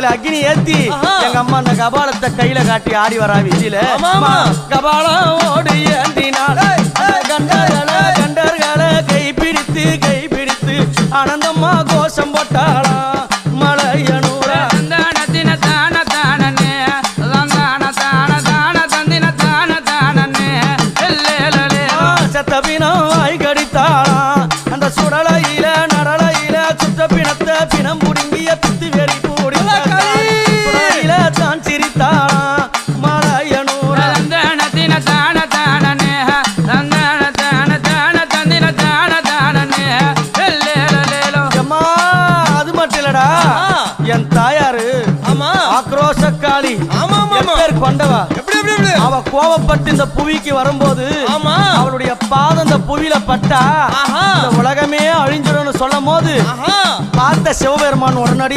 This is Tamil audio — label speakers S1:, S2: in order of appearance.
S1: அதுல அக்னி ஏத்தி. எங்க அம்மா அந்த கபாலத்தை கையில காட்டி ஆடி வரா
S2: ஆமா.
S1: கபாலம் ஓடி ஏந்தினாள். அந்த கண்டர்களை கண்டர்களை கை பிடித்து கை பிடித்து ஆனந்தம்மா கோஷம் போட்டாளாம் மலையனூரா.
S3: தந்தானத்தின தான தானனே
S1: இல்லடா. என் தாயாரு
S2: ஆமா.
S1: ஆக்ரோஷக்காளி
S2: ஆமா, ஆமா.
S1: எப்பேர் கொண்டவா?
S2: எப்படி எப்படி எப்படி?
S1: அவ கோவப்பட்டு இந்த புவிக்கு வரும்போது
S2: ஆமா.
S1: அவளுடைய பாதம் இந்த புவியில பட்டா. இந்த உலகமே அழிஞ்சிடும்னு சொல்லும் போது பார்த்த சிவபெருமான் உடனடி